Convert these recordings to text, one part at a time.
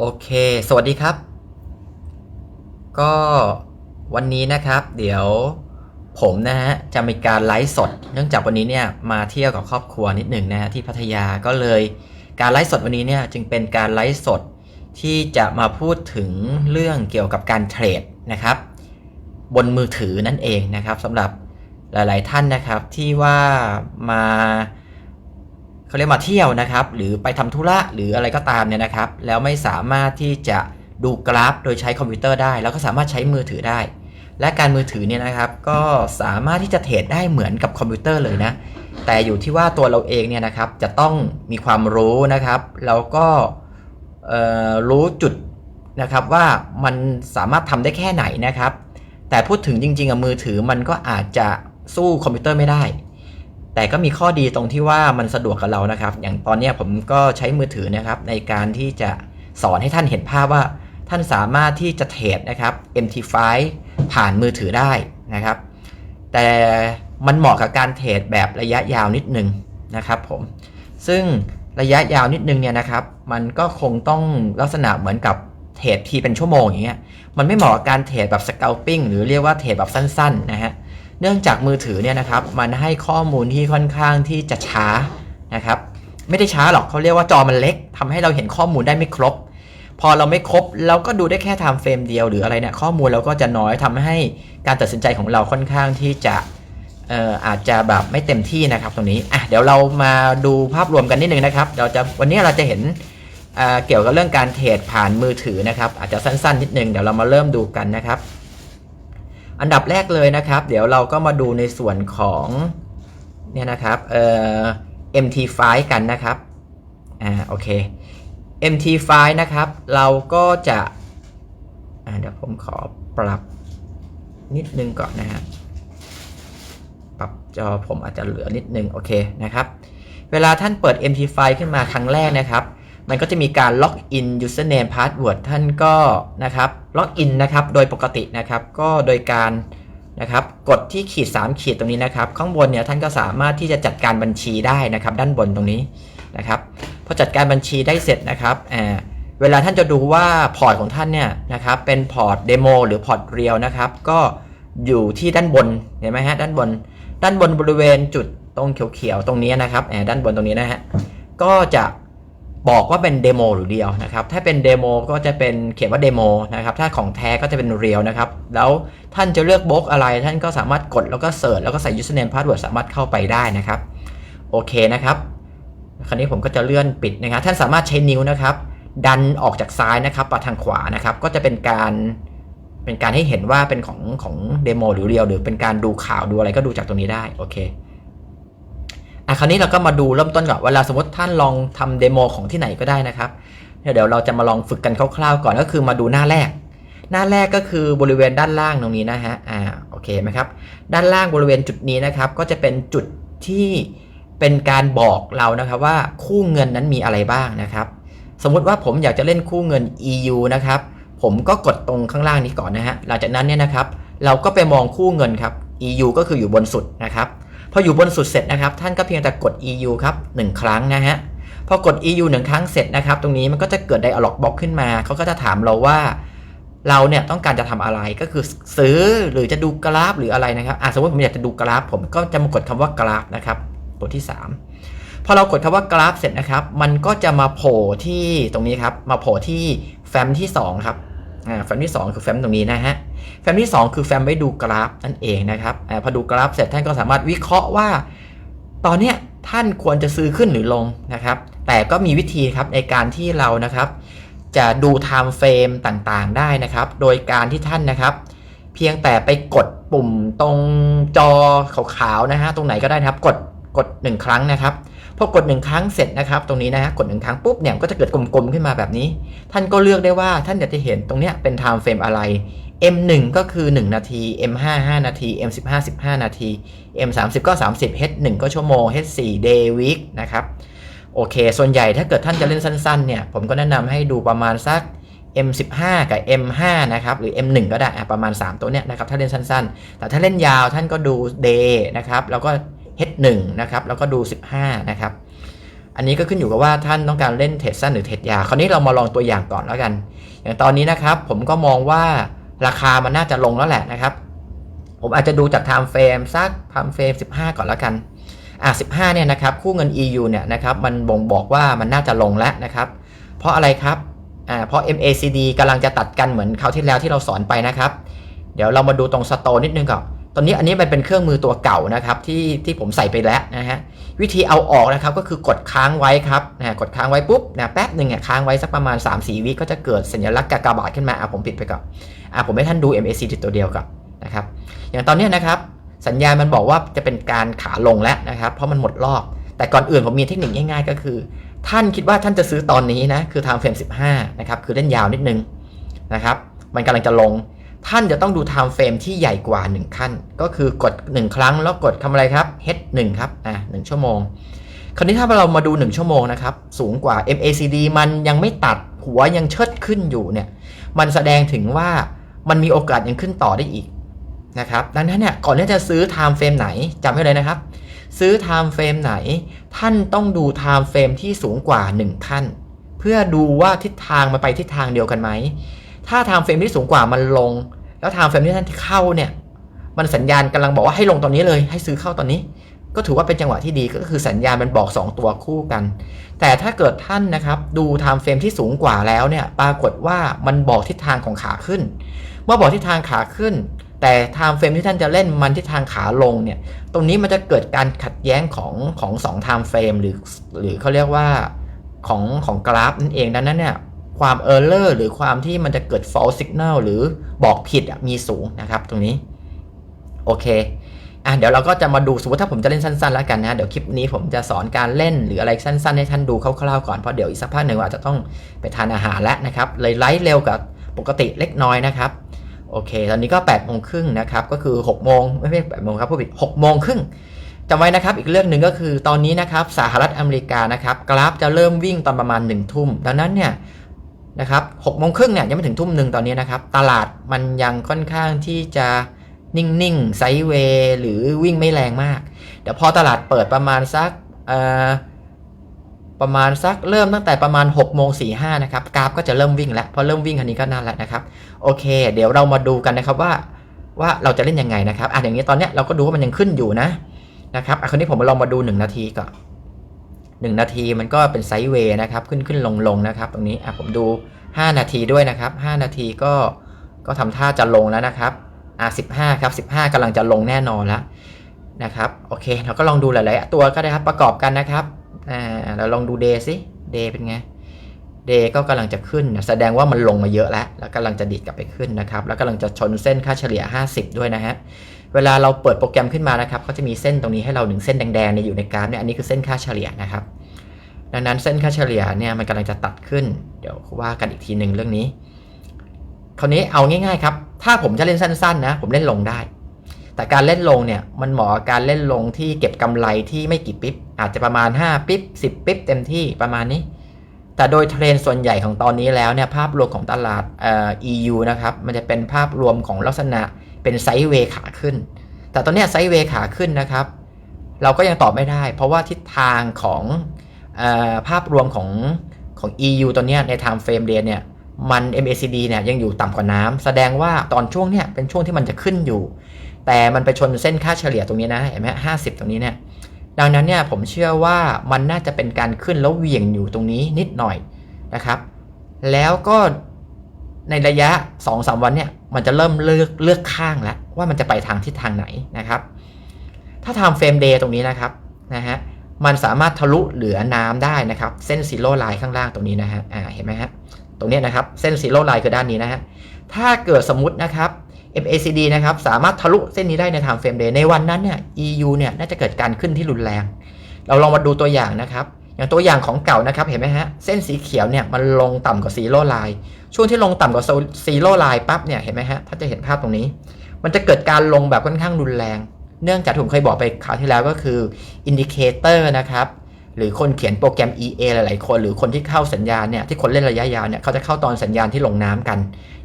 โอเค สวัสดีครับ ก็วันนี้นะครับ เดี๋ยวผมนะฮะจะมีการไลฟ์สด เนื่องจากวันนี้เนี่ยมาเที่ยวกับครอบครัวนิดหนึ่งนะฮะที่พัทยาก็เลยการไลฟ์สดวันนี้เนี่ยจึงเป็นการไลฟ์สดที่จะมาพูดถึงเรื่องเกี่ยวกับการเทรดนะครับ บนมือถือนั่นเองนะครับสำหรับหลาย ๆ ท่านนะครับที่ว่ามา เขาเรียกมาเที่ยวนะครับ หรือไปทำธุระหรืออะไรก็ตามเนี่ยนะครับ แล้วไม่สามารถที่จะดูกราฟ โดยใช้คอมพิวเตอร์ได้ แล้วก็สามารถใช้มือถือได้ และการมือถือเนี่ยนะครับ ก็สามารถที่จะเทรดได้เหมือนกับคอมพิวเตอร์เลยนะ แต่อยู่ที่ว่าตัวเราเองเนี่ยนะครับจะต้องมีความรู้นะครับแล้วก็เอ่อรู้จุดนะครับว่ามันสามารถทำได้แค่ไหนนะครับ แต่พูดถึงจริงๆอะมือถือมันก็อาจจะสู้คอมพิวเตอร์ไม่ได้ แต่ก็มีข้อดีตรงที่ว่ามันสะดวกกับเรานะครับ อย่างตอนนี้ผมก็ใช้มือถือนะครับในการที่จะสอนให้ท่านเห็นภาพว่า ท่านสามารถที่จะเทรดนะครับ MT5 ผ่านมือถือได้นะครับ แต่มันเหมาะกับการเทรดแบบระยะยาวนิดนึงนะครับผมซึ่งระยะยาวนิดนึงเนี่ยนะครับ มันก็คงต้องลักษณะเหมือนกับเทรดทีเป็นชั่วโมงอย่างเงี้ยมันไม่เหมาะกับการเทรดแบบส c า l ปิ้งหรือเรียกว่าเทรดแบบสั้นๆนะฮะ เนื่องจากมือถือเนี่ยนะครับมันให้ข้อมูลที่ค่อนข้างที่จะช้านะครับไม่ได้ช้าหรอกเขาเรียกว่าจอมันเล็กทำให้เราเห็นข้อมูลได้ไม่ครบ พอเราไม่ครบเราก็ดูได้แค่ไทม์เฟรมเดียวหรืออะไรเนี่ยข้อมูลเราก็จะน้อยทำให้การตัดสินใจของเราค่อนข้างที่จะเอ่ออาจจะแบบไม่เต็มที่นะครับตรงนี้อะเดี๋ยวเรามาดูภาพรวมกันนิดนึงนะครับเราจะวันนี้เราจะเห็นเกี่ยวกับเรื่องการเทรดผ่านมือถือนะครับอาจจะสั้นๆนิดนึงเดี๋ยวเรามาเริ่มดูกันนะครับ อันดับแรกเลยนะครับ เดี๋ยวเราก็มาดูในส่วนของเนี่ยนะครับเอ่อ MT5 กันนะครับอ่าโอเค MT5 นะครับเราก็จะอ่าเดี๋ยวผมขอปรับนิดนึงก่อนนะฮะปรับจอผมอาจจะเหลือนิดนึงโอเคนะครับ เวลาท่านเปิด MT5 ขึ้นมาครั้งแรกนะครับ มันก็จะมีการล็อกอิน username password ท่านก็นะครับล็อกอินนะครับโดยปกตินะครับ ก็โดยการนะครับกดที่ขีด 3 ขีดตรงนี้นะครับ ข้างบนเนี่ยท่านก็สามารถที่จะจัดการบัญชีได้นะครับ ด้านบนตรงนี้นะครับพอจัดการบัญชีได้เสร็จนะครับอ่าเวลาท่านจะดูว่าพอร์ตของท่านเนี่ยนะครับเป็นพอร์ตเดโมหรือพอร์ตเรียลนะครับ ก็อยู่ที่ด้านบนเห็นไหมฮะด้านบน ด้านบนบริเวณจุดตรงเขียวๆตรงนี้นะครับแอบด้านบนตรงนี้นะฮะก็จะ บอกว่าเป็นเดโมหรือเดียวนะครับ ถ้าเป็นเดโมก็จะเป็นเขียนว่าเดโมนะครับ ถ้าของแท้ก็จะเป็นเรียลนะครับ แล้วท่านจะเลือกบล็อกอะไร ท่านก็สามารถกดแล้วก็เสิร์ชแล้วก็ใส่ username password สามารถเข้าไปได้นะครับ โอเคนะครับ คราวนี้ผมก็จะเลื่อนปิดนะครับ ท่านสามารถใช้นิ้วนะครับ ดันออกจากซ้ายนะครับไปทางขวานะครับ ก็จะเป็นการเป็นการให้เห็นว่าเป็นของของเดโมหรือเรียลหรือเป็นการดูข่าวดูอะไรก็ดูจากตรงนี้ได้ โอเค อะคราวนี้เราก็มาดูเริ่มต้นก่อนเวลาสมมติท่านลองทำเดโมของที่ไหนก็ได้นะครับเดี๋ยวเราจะมาลองฝึกกันคร่าวๆก่อนก็คือมาดูหน้าแรก หน้าแรกก็คือบริเวณด้านล่างตรงนี้นะฮะอ่าโอเคไหมครับด้านล่างบริเวณจุดนี้นะครับก็จะเป็นจุดที่เป็นการบอกเรานะครับว่าคู่เงินนั้นมีอะไรบ้างนะครับ สมมุติว่าผมอยากจะเล่นคู่เงิน EU นะครับผมก็กดตรงข้างล่างนี้ก่อนนะฮะหลังจากนั้นเนี่ยนะครับ เราก็ไปมองคู่เงินครับ EU ก็คืออยู่บนสุดนะครับ พออยู่บนสุดเสร็จนะครับ ท่านก็เพียงแต่กด EU ครับ1ครั้งนะฮะพอกด EU 1ครั้งเสร็จนะครับ ตรงนี้มันก็จะเกิด dialog box ขึ้นมา เขาก็จะถามเราว่าเราเนี่ยต้องการจะทำอะไรก็คือซื้อหรือจะดูกราฟหรืออะไรนะครับอะสมมติผมอยากจะดูกราฟ ผมก็จะมากดคำว่ากราฟนะครับตัวที่ 3 พอเรากดคำว่ากราฟเสร็จนะครับ มันก็จะมาโผล่ที่ตรงนี้ครับ มาโผล่ที่แฟ้มที่2ครับ แฟ้มที่ 2 คือแฟ้มตรงนี้นะฮะแฟ้มที่ 2 คือแฟ้มไว้ดูกราฟนั่นเองนะครับอพอดูกราฟเสร็จท่านก็สามารถวิเคราะห์ว่า ตอนเนี้ยท่านควรจะซื้อขึ้นหรือลงนะครับ แต่ก็มีวิธีครับในการที่เรานะครับ จะดูไทม์เฟรมต่างๆได้นะครับ โดยการที่ท่านนะครับ เพียงแต่ไปกดปุ่มตรงจอขาวๆนะฮะตรงไหนก็ได้นะครับ กดกด 1 ครั้งนะครับ พอกด1ครั้งเสร็จนะครับ ตรงนี้นะฮะกด1ครั้งปุ๊บเนี่ยก็จะเกิดกลมๆขึ้นมาแบบนี้ ท่านก็เลือกได้ว่าท่านอยากจะเห็นตรงเนี้ยเป็น time frame อะไร M1 ก็คือ 1 นาที M5 5 นาที M15 15 นาที M30 ก็ 30 H1 ก็ชั่วโมง H4 day week นะครับโอเค ส่วนใหญ่ถ้าเกิดท่านจะเล่นสั้นๆเนี่ยผมก็แนะนำให้ดูประมาณสัก M15 กับ M5 นะครับ หรือ M1 ก็ได้ประมาณ 3 ตัวเนี้ยนะครับ ถ้าเล่นสั้นๆ แต่ถ้าเล่นยาวท่านก็ดู day นะครับ แล้วก็ H1 นะครับแล้วก็ดู 15 นะครับ อันนี้ก็ขึ้นอยู่กับว่าท่านต้องการเล่นเทรดสั้นหรือเทรดยาวคราวนี้เรามาลองตัวอย่างก่อนแล้วกัน อย่างตอนนี้นะครับ ผมก็มองว่าราคามันน่าจะลงแล้วแหละนะครับ ผมอาจจะดูจาก time frame สัก time frame 15 ก่อนแล้วกันอะ15เนี่ยนะครับคู่เงิน EU เนี่ยนะครับมันบ่งบอกว่ามันน่าจะลงแล้วนะครับ เพราะอะไรครับอ่าเพราะ MACD กำลังจะตัดกันเหมือนคราวที่แล้วที่เราสอนไปนะครับ เดี๋ยวเรามาดูตรงสโตนิดนึงก่อน อนนี้อันนี้มันเป็นเครื่องมือตัวเก่านะครับที่ที่ผมใส่ไปแล้วนะฮะวิธีเอาออกนะครับก็คือกดค้างไว้ครับนะกดค้างไว้ปุ๊บนะแป๊บหนึ่งอะค้างไว้สักประมาณ 3-4วิก็จะเกิดสัญลักษณ์กากบาทขึ้นมาอะผมปิดไปก่อนอะผมให้ท่านดู MACD ตัวเดียวก่อนนะครับอย่างตอนนี้นะครับสัญญาณมันบอกว่าจะเป็นการขาลงแล้วนะครับเพราะมันหมดรอบ แต่ก่อนอื่นผมมีเทคนิคง่ายๆ ก็คือ ท่านคิดว่าท่านจะซื้อตอนนี้นะคือ time frame 15นะครับคือเล่นยาวนิดนึงนะครับมันกำลังจะลง ท่านจะต้องดู time frame ที่ใหญ่กว่า 1 ขั้น ก็คือกด 1 ครั้งแล้วกดทำอะไรครับ H1 ครับอะ1ชั่วโมง คราวนี้ถ้าเรามาดู 1 ชั่วโมงนะครับ สูงกว่า MACD มันยังไม่ตัดหัวยังเชิดขึ้นอยู่เนี่ยมันแสดงถึงว่ามันมีโอกาสยังขึ้นต่อได้อีกนะครับดังนั้นเนี่ยก่อนที่จะซื้อ time frame ไหนจำไว้เลยนะครับ ซื้อ time frame ไหน ท่านต้องดู time frame ที่สูงกว่า 1 ขั้น เพื่อดูว่าทิศทางมันไปทิศทางเดียวกันไหมถ้า time frame ที่สูงกว่ามันลง แล้ว time frame ที่ท่านเข้าเนี่ย มันสัญญาณกำลังบอกว่าให้ลงตอนนี้เลย ให้ซื้อเข้าตอนนี้ ก็ถือว่าเป็นจังหวะที่ดีก็คือสัญญาณมันบอก 2 ตัวคู่กัน แต่ถ้าเกิดท่านนะครับดู time frame ที่สูงกว่าแล้วเนี่ย ปรากฏว่ามันบอกทิศทางของขาขึ้น เมื่อบอกทิศทางขาขึ้น แต่ time frame ที่ท่านจะเล่นมันทิศทางขาลงเนี่ย ตรงนี้มันจะเกิดการขัดแย้งของของสอง time frame หรือหรือเขาเรียกว่าของของกราฟนั่นเองดังนั้นเนี่ย ความ error หรือความที่มันจะเกิด false signal หรือบอกผิดมีสูงนะครับตรงนี้ โอเคอะเดี๋ยวเราก็จะมาดูสมมติถ้าผมจะเล่นสั้นๆแล้วกันนะ เดี๋ยวคลิปนี้ผมจะสอนการเล่นหรืออะไรสั้นๆ ให้ท่านดูคร่าวๆก่อนเพราะเดี๋ยวอีกสักพักหนึ่งอาจจะต้องไปทานอาหารแล้วนะครับเลยไลฟ์เร็วกับปกติเล็กน้อยนะครับโอเค ตอนนี้ก็8ปดโมงครึ่งนะครับ ก็คือ6โมงไม่ใช่แปดโมงครับผู้ผิดหกโมงครึ่งจำไว้นะครับ อีกเรื่องหนึ่งก็คือตอนนี้นะครับสหรัฐอเมริกานะครับ กราฟจะเริ่มวิ่งตอนประมาณ1นึ่ทุ่มดังนั้นเนี่ย นะครับหกโมงครึ่งเนี่ยยังไม่ถึงทุ่มหนึ่งตอนนี้นะครับ ตลาดมันยังค่อนข้างที่จะนิ่งๆไซเวย์หรือวิ่งไม่แรงมาก เดี๋ยวพอตลาดเปิดประมาณสักประมาณสักเริ่มตั้งแต่ประมาณ6โมงสี่ห้านะครับกราฟก็จะเริ่มวิ่งแล้วพอเริ่มวิ่งคันนี้ก็นั่นแหละนะครับโอเค เดี๋ยวเรามาดูกันนะครับว่าว่าเราจะเล่นยังไงนะครับอะอย่างนี้ตอนเนี้ยเราก็ดูว่ามันยังขึ้นอยู่นะนะครับอะคราวนี้ผมมาลองมาดู 1 นาทีก่อน 1 นาทีมันก็เป็นไซด์เวย์นะครับ ขึ้นขึ้นลงลงนะครับ ตรงนี้อะผมดู 5 นาทีด้วยนะครับ 5 นาทีก็ก็ทำท่าจะลงแล้วนะครับอะ15 ครับ 15กำลังจะลงแน่นอนแล้วนะครับโอเค เราก็ลองดูหลายๆตัวก็ได้ครับประกอบกันนะครับอ่าเราลองดูเดย์สิเดย์เป็นไงเดย์ก็กำลังจะขึ้น แสดงว่ามันลงมาเยอะแล้ว แล้วกำลังจะดีดกลับไปขึ้นนะครับ แล้วกำลังจะชนเส้นค่าเฉลี่ย 50 ด้วยนะฮะ เวลาเราเปิดโปรแกรมขึ้นมานะครับก็จะมีเส้นตรงนี้ให้เราหนึ่งเส้นแดงๆเนี่ยอยู่ในกราฟเนี่ยอันนี้คือเส้นค่าเฉลี่ยนะครับ ดังนั้นเส้นค่าเฉลี่ยเนี่ยมันกำลังจะตัดขึ้น เดี๋ยวว่ากันอีกทีหนึ่งเรื่องนี้ คราวนี้เอาง่ายๆครับ ถ้าผมจะเล่นสั้นๆนะผมเล่นลงได้ แต่การเล่นลงเนี่ยมันเหมาะกับการเล่นลงที่เก็บกำไรที่ไม่กี่ปิ๊บอาจจะประมาณ 5 ปิ๊บ10 ปิ๊บเต็มที่ประมาณนี้แต่โดยเทรนด์ส่วนใหญ่ของตอนนี้แล้วเนี่ยภาพรวมของตลาดเอ่อ EU นะครับมันจะเป็นภาพรวมของลักษณะ เป็นไซด์เวย์ขาขึ้น แต่ตอนนี้ไซด์เวย์ขาขึ้นนะครับ เราก็ยังตอบไม่ได้ เพราะว่าทิศทางของออภาพรวมของของ EU ตอนนี้ใน time frame day เนี่ยมัน MACD เนี่ยยังอยู่ต่ำกว่าน้ำแสดงว่าตอนช่วงเนี้ยเป็นช่วงที่มันจะขึ้นอยู่ แต่มันไปชนเส้นค่าเฉลี่ยตรงนี้นะเห็นไหมห้าสิบตรงนี้เนี่ยดังนั้นเนี่ยผมเชื่อว่ามันน่าจะเป็นการขึ้นแล้วเหวี่ยงอยู่ตรงนี้นิดหน่อยนะครับ แล้วก็ ในระยะ 2-3 วันเนี่ยมันจะเริ่มเลือกเลือกข้างแล้วว่ามันจะไปทางทิศทางไหนนะครับ ถ้าทำเฟรมเดย์ตรงนี้นะครับนะฮะมันสามารถทะลุเหลือน้ำได้นะครับ เส้นซีโร่ไลน์ข้างล่างตรงนี้นะฮะอ่าเห็นไหมฮะตรงนี้นะครับเส้นซีโร่ไลน์คือด้านนี้นะฮะถ้าเกิดสมมตินะครับ MACD นะครับสามารถทะลุเส้นนี้ได้ใน time frame day ในวันนั้นเนี่ย EU เนี่ยน่าจะเกิดการขึ้นที่รุนแรง เราลองมาดูตัวอย่างนะครับ อย่างตัวอย่างของเก่านะครับเห็นไหมฮะเส้นสีเขียวเนี่ยมันลงต่ำกว่าซีโร่ไลน์ช่วงที่ลงต่ำกว่าซีโร่ไลน์ปั๊บเนี่ยเห็นไหมฮะถ้าจะเห็นภาพตรงนี้ มันจะเกิดการลงแบบค่อนข้างรุนแรง เนื่องจากผมเคยบอกไปคราวที่แล้วก็คืออินดิเคเตอร์นะครับหรือคนเขียนโปรแกรม EA หลาย ๆ คน หรือคนที่เข้าสัญญาณเนี่ยที่คนเล่นระยะยาวเนี่ยเขาจะเข้าตอนสัญญาณที่ลงน้ำกัน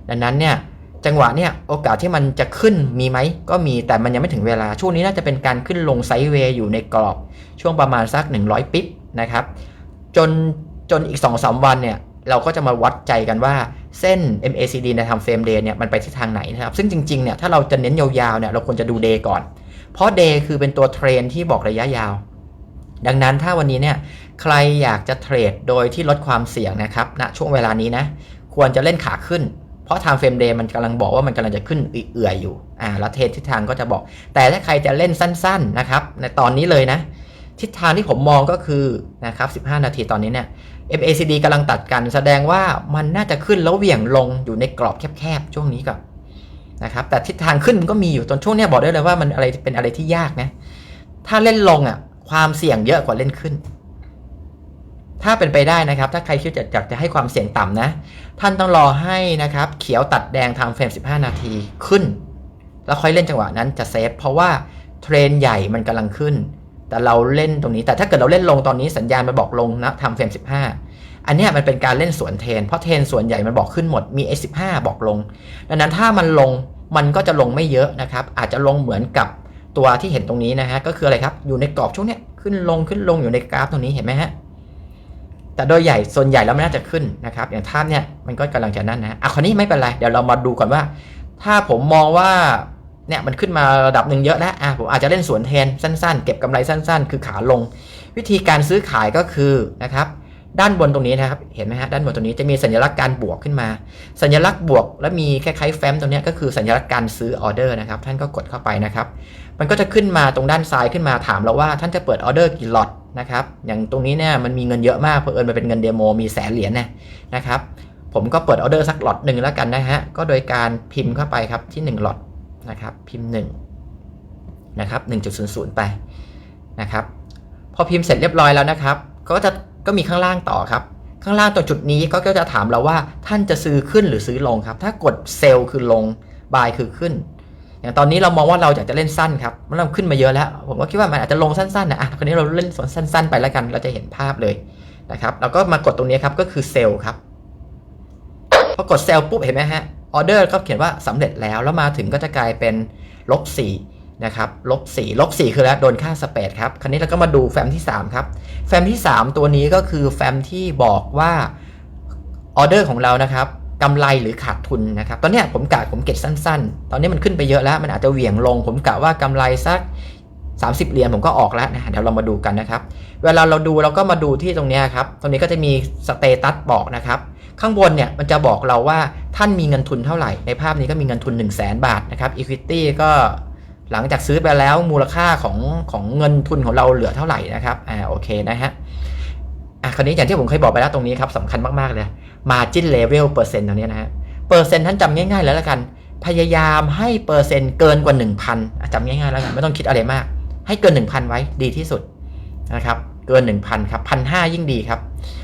ดังนั้นเนี่ยจังหวะเนี่ยโอกาสที่มันจะขึ้นมีไหมก็มีแต่มันยังไม่ถึงเวลาช่วงนี้น่าจะเป็นการขึ้นลงไซด์เวย์อยู่ในกรอบช่วงประมาณสัก 100 ปิ๊บ นะครับ จนจนอีก2อสวันเนี่ยเราก็จะมาวัดใจกันว่าเส้น MACD ในทำเฟรมเดย์เนี่ยมันไปทิศทางไหนนะครับ ซึ่งจริงๆเนี่ยถ้าเราจะเน้นยาวๆเนี่ยเราควรจะดูเดย์ก่อน เพราะเดย์คือเป็นตัวเทรนที่บอกระยะยาว ดังนั้นถ้าวันนี้เนี่ยใครอยากจะเทรดโดยที่ลดความเสี่ยงนะครับณช่วงเวลานี้นะควรจะเล่นขาขึ้น เพราะ time frame day มันกำลังบอกว่ามันกำลังจะขึ้นเอื่อยๆอยู่อ่าแล้วเทรนทิศทางก็จะบอก แต่ถ้าใครจะเล่นสั้นๆนะครับในตอนนี้เลยนะ ทิศทางที่ผมมองก็คือนะครับ 15 นาทีตอนนี้เนี่ย MACD กำลังตัดกันแสดงว่ามันน่าจะขึ้นแล้วเหวี่ยงลงอยู่ในกรอบแคบๆช่วงนี้ก่อนนะครับแต่ทิศทางขึ้นมันก็มีอยู่ตอนช่วงเนี้ยบอกได้เลยว่ามันอะไรเป็นอะไรที่ยากนะถ้าเล่นลงอะความเสี่ยงเยอะกว่าเล่นขึ้น ถ้าเป็นไปได้นะครับ ถ้าใครคิดจะอยากจะให้ความเสี่ยงต่ำนะ ท่านต้องรอให้นะครับ เขียวตัดแดงทางเฟรม 15 นาทีขึ้น แล้วค่อยเล่นจังหวะนั้นจะเซฟเพราะว่าเทรนใหญ่มันกำลังขึ้น แต่เราเล่นตรงนี้ แต่ถ้าเกิดเราเล่นลงตอนนี้สัญญาณมันบอกลงนะทำเฟรม15 อันนี้มันเป็นการเล่นสวนเทน เพราะเทนส่วนใหญ่มันบอกขึ้นหมด มี S15 บอกลง ดังนั้นถ้ามันลงมันก็จะลงไม่เยอะนะครับ อาจจะลงเหมือนกับตัวที่เห็นตรงนี้นะฮะ ก็คืออะไรครับ อยู่ในกรอบช่วงเนี้ย ขึ้นลงขึ้นลงอยู่ในกราฟตรงนี้เห็นไหมฮะ แต่โดยใหญ่ส่วนใหญ่แล้วมันน่าจะขึ้นนะครับ อย่างท่านเนี่ยมันก็กำลังจะนั่นนะอะคราวนี้ไม่เป็นไร เดี๋ยวเรามาดูก่อนว่า ถ้าผมมองว่า เนี่ยมันขึ้นมาระดับหนึ่งเยอะแล้วอะผมอาจจะเล่นสวนเทนสั้นๆ เก็บกำไรสั้น ๆ คือขาลง วิธีการซื้อขายก็คือนะครับด้านบนตรงนี้นะครับ เห็นไหมฮะด้านบนตรงนี้จะมีสัญลักษณ์การบวกขึ้นมา สัญลักษณ์บวก แล้วมีคล้ายๆแฟ้มตรงนี้ก็คือสัญลักษณ์การซื้อออเดอร์นะครับ ท่านก็กดเข้าไปนะครับ มันก็จะขึ้นมาตรงด้านซ้ายขึ้นมาถามเราว่าท่านจะเปิดออเดอร์กี่ล็อตนะครับ อย่างตรงนี้เนี่ยมันมีเงินเยอะมากเพราะเอิญมันเป็นเงินเดโมมีแสนเหรียญนะนะครับ ผมก็เปิดออเดอร์สักล็อตหนึ่งแล้วกันนะฮะ ก็โดยการพิมพ์เข้าไปครับที่1ล็อต นะครับพิมพ์1นะครับ1.00 ไปนะครับพอพิมพ์เสร็จเรียบร้อยแล้วนะครับ ก็จะก็มีข้างล่างต่อครับ ข้างล่างตรงจุดนี้ก็จะถามเราว่าท่านจะซื้อขึ้นหรือซื้อลงครับ ถ้ากดเซลล์คือลงบายคือขึ้น อย่างตอนนี้เรามองว่าเราอยากจะเล่นสั้นครับมันเราขึ้นมาเยอะแล้ว ผมก็คิดว่ามันอาจจะลงสั้นๆนะอะคราวนี้เราเล่นสวนสั้น ๆ ไปแล้วกันเราจะเห็นภาพเลยนะครับแล้วก็มากดตรงนี้ครับก็คือเซลล์ครับพอกดเซลล์ปุ๊บเห็นไหมฮะ ออเดอร์ก็เขียนว่าสำเร็จแล้วแล้วมาถึงก็จะกลายเป็นลบสี่นะครับลบสี่ลบสี่คือแล้วโดนค่าสเปดครับคราวนี้เราก็มาดูแฟ้มที่3ครับแฟ้มที่ 3 ตัวนี้ก็คือแฟ้มที่บอกว่าออเดอร์ของเรานะครับกำไรหรือขาดทุนนะครับ ตอนนี้ผมกะผมเก็บสั้นๆ ตอนนี้มันขึ้นไปเยอะแล้ว มันอาจจะเหวี่ยงลง ผมกะว่ากำไรสัก 30 เหรียญผมก็ออกแล้วนะเดี๋ยวเรามาดูกันนะครับ เวลาเราดูเราก็มาดูที่ตรงนี้ครับ ตรงนี้ก็จะมีสเตตัสบอกนะครับ ข้างบนเนี่ยมันจะบอกเราว่าท่านมีเงินทุนเท่าไหร่ ในภาพนี้ก็มีเงินทุน 1 0 0 0 0แบาทนะครับ Equity ก็หลังจากซื้อไปแล้วมูลค่าของของเงินทุนของเราเหลือเท่าไหร่นะครับอ่าโอเคนะฮะอะคราวนี้อย่างที่ผมเคยบอกไปแล้วตรงนี้ครับสำคัญมาก ๆ เลย margin level เปอร์เซ็นต์ตรงนี้นะฮะเปอร์เซ็นต์ท่านจำง่าย ๆ แล้วละกัน พยายามให้เปอร์เซ็นต์เกินกว่า 1,000อจำง่ายๆแล้วกันไม่ต้องคิดอะไรมาก ให้เกิน 1,000 ไว้ดีที่สุดนะครับเกิน 1,000 ครับพันห้ายิ่งดีครับ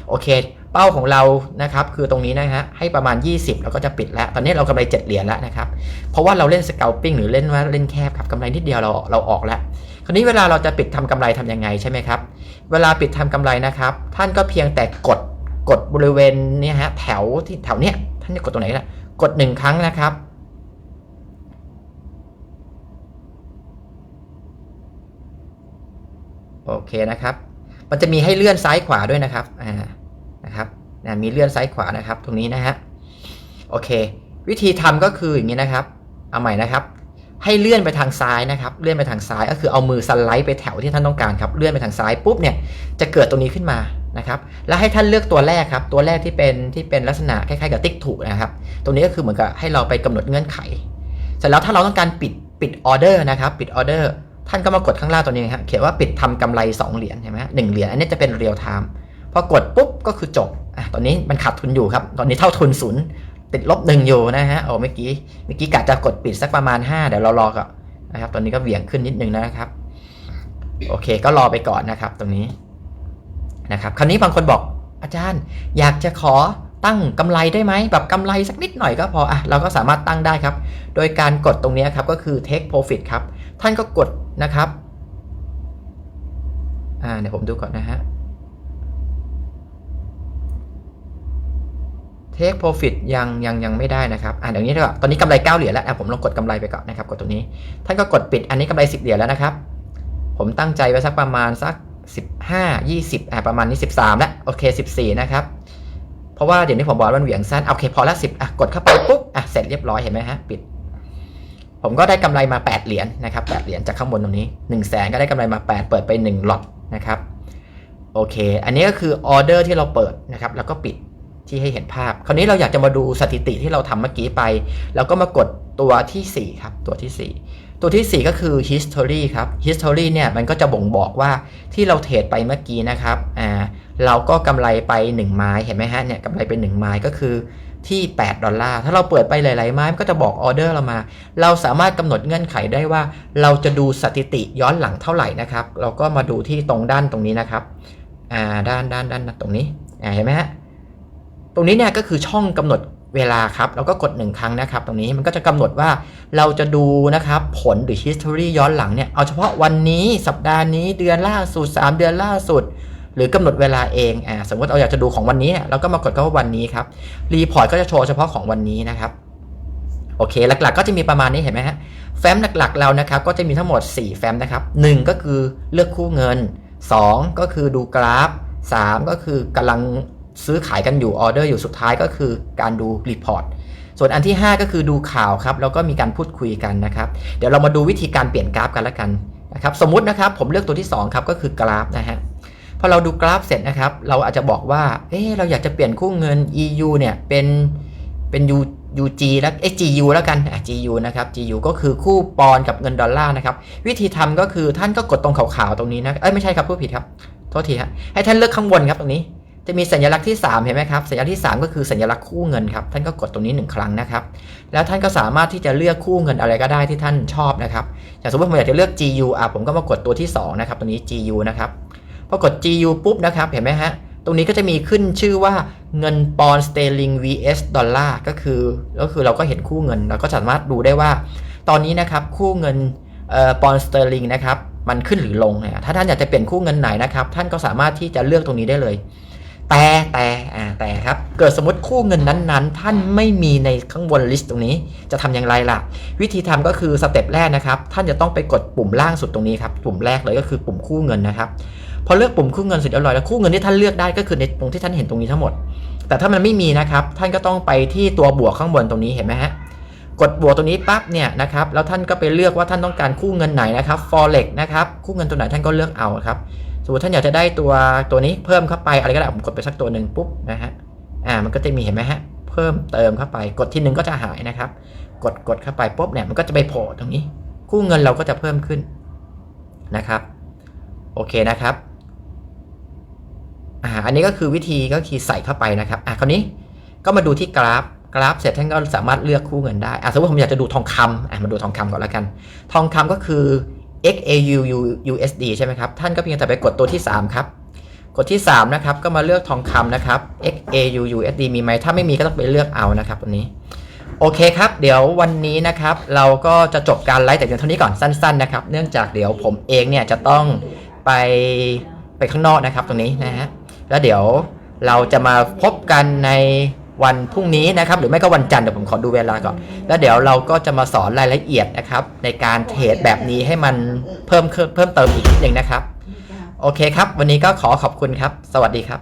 โอเค เป้าของเรานะครับคือตรงนี้นะฮะให้ประมาณ 20 เราก็จะปิดแล้ว ตอนนี้เรากำไร7เหรียญแล้วนะครับ เพราะว่าเราเล่นสเกลปิ้งหรือเล่นว่าเล่นแคบครับกำไรนิดเดียวเราเราออกแล้ว คราวนี้เวลาเราจะปิดทำกำไรทำยังไงใช่ไหมครับ เวลาปิดทำกำไรนะครับ ท่านก็เพียงแต่กดกดบริเวณเนี่ยฮะแถวที่แถวเนี้ยท่านจะกดตรงไหนล่ะกดหนึ่งครั้งนะครับโอเคนะครับ มันจะมีให้เลื่อนซ้ายขวาด้วยนะครับอ่า นะมีเลื่อนซ้ายขวานะครับ ตรงนี้นะฮะโอเค วิธีทำก็คืออย่างนี้นะครับ เอาใหม่นะครับ ให้เลื่อนไปทางซ้ายนะครับ เลื่อนไปทางซ้ายก็คือเอามือสไลด์ไปแถวที่ท่านต้องการครับเลื่อนไปทางซ้ายปุ๊บเนี่ยจะเกิดตรงนี้ขึ้นมานะครับแล้วให้ท่านเลือกตัวแรกครับ ตัวแรกที่เป็นที่เป็นลักษณะคล้ายๆกับติ๊กถูกนะครับ ตรงนี้ก็คือเหมือนกับให้เราไปกำหนดเงื่อนไข เสร็จแล้วถ้าเราต้องการปิดปิดออเดอร์นะครับปิดออเดอร์ท่านก็มากดข้างล่างตัวนี้ครับเขียนว่าปิดทำกำไร 2 เหรียญเห็นไหมหนึ่งเหรียญอันนี้จะเป็นเรียลไทม์พอกดปุ๊บก็คือจบ ตอนนี้มันขาดทุนอยู่ครับ ตอนนี้เท่าทุนศูนย์ติดลบหนึ่งอยู่นะฮะโอ้เมื่อกี้เมื่อกี้กะจะกดปิดสักประมาณ 5 เดี๋ยวเรารอก่อนนะครับ ตอนนี้ก็เหวี่ยงขึ้นนิดนึงนะครับ โอเค ก็รอไปก่อนนะครับ ตรงนี้นะครับ คราวนี้บางคนบอกอาจารย์ อยากจะขอตั้งกำไรได้ไหมแบบกำไรสักนิดหน่อยก็พออะเราก็สามารถตั้งได้ครับ โดยการกดตรงนี้ครับก็คือ take profit ครับ ท่านก็กดนะครับอ่าเดี๋ยวผมดูก่อนนะฮะ take profit ยังยังยังไม่ได้นะครับ อ่าเดี๋ยวนี้ดีกว่าตอนนี้กำไร9เหรียญแล้วอะผมลองกดกำไรไปก่อนนะครับ กดตรงนี้ ท่านก็กดปิด อันนี้กำไร 10 เหรียญแล้วนะครับ ผมตั้งใจไว้สักประมาณสัก 15 20อะประมาณนี้ 13 แล้ว โอเค 14 นะครับ เพราะว่าเดี๋ยวนี้ผมบอกว่ามันเหวี่ยงสั้น โอเค พอละ10อะ กดเข้าไปปุ๊บ อะ เสร็จเรียบร้อย เห็นไหมฮะ ปิด ผมก็ได้กำไรมา 8 เหรียญนะครับ 8 เหรียญจากข้างบนตรงนี้1 0 0 0 0แสนก็ได้กำไรมา 8 เปิดไป1ล็อตนะครับ โอเค อันนี้ก็คือออเดอร์ที่เราเปิดนะครับ แล้วก็ปิด ที่ให้เห็นภาพ คราวนี้เราอยากจะมาดูสถิติที่เราทำเมื่อกี้ไป แล้วก็มากดตัวทีสี่4 ครับ ตัวทีสี่4 ตัวทีสี่ 4 ก็คือ history ครับ history เนี่ยมันก็จะบ่งบอกว่าที่เราเทรดไปเมื่อกี้นะครับอ่าเราก็กำไรไป 1 ไม้เห็นไหมฮะเนี่ยกำไรเป็น1ไม้ก็คือที่ 8 ดอลลาร์ ถ้าเราเปิดไปหลายๆไม้มันก็จะบอกออเดอร์เรามา เราสามารถกำหนดเงื่อนไขได้ว่า เราจะดูสถิติย้อนหลังเท่าไหร่นะครับ เราก็มาดูที่ตรงด้านตรงนี้นะครับ อ่า ด้านด้านด้านตรงนี้ อ่า เห็นไหมฮะ รงนี้เนี่ยก็คือช่องกำหนดเวลาครับแล้วก็กด 1 ครั้งนะครับ ตรงนี้มันก็จะกำหนดว่าเราจะดูนะครับผลหรือ history ย้อนหลังเนี่ยเอาเฉพาะวันนี้สัปดาห์นี้เดือนล่าสุด 3 เดือนล่าสุด หรือกำหนดเวลาเองอ่าสมมติเราอยากจะดูของวันนี้เราก็มากดเข้าว่าวันนี้ครับรีพอร์ตก็จะโชว์เฉพาะของวันนี้นะครับโอเคหลักๆ ก็จะมีประมาณนี้เห็นไหมฮะแฟ้มหลักๆเรานะครับก็จะมีทั้งหมด 4 แฟ้มนะครับ1ก็คือเลือกคู่เงิน 2 ก็คือดูกราฟ 3 ก็คือกำลัง ซื้อขายกันอยู่ออเดอร์อยู่สุดท้ายก็คือการดูรีพอร์ตส่วนอันที่ 5 ก็คือดูข่าวครับแล้วก็มีการพูดคุยกันนะครับ เดี๋ยวเรามาดูวิธีการเปลี่ยนกราฟกันละกันนะครับสมมุตินะครับผมเลือกตัวที่2ครับก็คือกราฟนะฮะพอเราดูกราฟเสร็จนะครับ เราอาจจะบอกว่าเอ๊ะเราอยากจะเปลี่ยนคู่เงิน EU เนี่ยเป็นเป็น U UG แล้วเอ GU แล้วกัน GU นะครับ GU ก็คือคู่ปอนกับเงินดอลลาร์นะครับ วิธีทำก็คือท่านก็กดตรงขาวๆตรงนี้นะเอ้ยไม่ใช่ครับพูดผิดครับโทษทีฮะให้ท่านเลือกข้างบนครับตรงนี้ จะมีสัญลักษณ์ที่ 3 เห็นไหมครับ สัญลักษณ์ที่ 3 ก็คือสัญลักษณ์คู่เงินครับ ท่านก็กดตรงนี้ 1 ครั้งนะครับ แล้วท่านก็สามารถที่จะเลือกคู่เงินอะไรก็ได้ที่ท่านชอบนะครับ อย่างสมมติผมอยากจะเลือก GU อะผมก็มากดตัวที่ 2 นะครับ ตรงนี้ GU นะครับ พอกด GU ปุ๊บนะครับ เห็นไหมฮะ ตรงนี้ก็จะมีขึ้นชื่อว่าเงินปอนด์สเตลิง vs ดอลลาร์ ก็คือ ก็คือเราก็เห็นคู่เงิน เราก็สามารถดูได้ว่า ตอนนี้นะครับ คู่เงินเอ่อปอนด์สเตลิงนะครับ มันขึ้นหรือลงนะถ้าท่านอยากจะเปลี่ยนคู่เงินไหนนะครับ ท่านก็สามารถที่จะเลือกตรงนี้ได้เลย แต่แต่อ่าแต่ครับ เกิดสมมติคู่เงินนั้นๆ ท่านไม่มีในข้างบนลิสต์ตรงนี้ จะทำอย่างไรล่ะ วิธีทำก็คือสเต็ปแรกนะครับ ท่านจะต้องไปกดปุ่มล่างสุดตรงนี้ครับ ปุ่มแรกเลยก็คือปุ่มคู่เงินนะครับ พอเลือกปุ่มคู่เงินเสร็จเรียบร้อยแล้วคู่เงินที่ท่านเลือกได้ก็คือในตรงที่ท่านเห็นตรงนี้ทั้งหมด แต่ถ้ามันไม่มีนะครับ ท่านก็ต้องไปที่ตัวบวกข้างบนตรงนี้เห็นไหมฮะกดบวกตรงนี้ปั๊บเนี่ยนะครับ แล้วท่านก็ไปเลือกว่าท่านต้องการคู่เงินไหนนะครับ forex นะครับ คู่เงินตัวไหนท่านก็เลือกเอาครับ สมมติท่านอยากจะได้ตัวตัวนี้เพิ่มเข้าไปอะไรก็ได้ผมกดไปสักตัวหนึ่งปุ๊บนะฮะอ่ามันก็จะมีเห็นไหมฮะเพิ่มเติมเข้าไป กดที่หนึ่งก็จะหายนะครับ กดกดเข้าไปปุ๊บเนี่ยมันก็จะไปโผล่ตรงนี้ คู่เงินเราก็จะเพิ่มขึ้นนะครับโอเคนะครับอ่าอันนี้ก็คือวิธีก็คือใส่เข้าไปนะครับอะคราวนี้ก็มาดูที่กราฟกราฟเสร็จท่านก็สามารถเลือกคู่เงินได้อะสมมติผมอยากจะดูทองคำอะมาดูทองคำก่อนแล้วกัน ทองคำก็คือ XAU USD ใช่ไหมครับ ท่านก็เพียงแต่ไปกดตัวที่ 3 ครับ กดที่ 3 นะครับ ก็มาเลือกทองคำนะครับ XAU USD มีไหม ถ้าไม่มีก็ต้องไปเลือกเอานะครับตัวนี้ โอเคครับ เดี๋ยววันนี้นะครับ เราก็จะจบการไลฟ์แต่เพียงเท่านี้ก่อนสั้น ๆ นะครับ เนื่องจากเดี๋ยวผมเองเนี่ยจะต้องไปไปข้างนอกนะครับตรงนี้นะฮะ แล้วเดี๋ยวเราจะมาพบกันใน วันพรุ่งนี้นะครับ หรือไม่ก็วันจันทร์เดี๋ยวผมขอดูเวลาก่อน แล้วเดี๋ยวเราก็จะมาสอนรายละเอียดนะครับ ในการเทรดแบบนี้ให้มันเพิ่มเพิ่มเติมอีกนิดหนึ่งนะครับ โอเคครับ วันนี้ก็ขอขอบคุณครับ สวัสดีครับ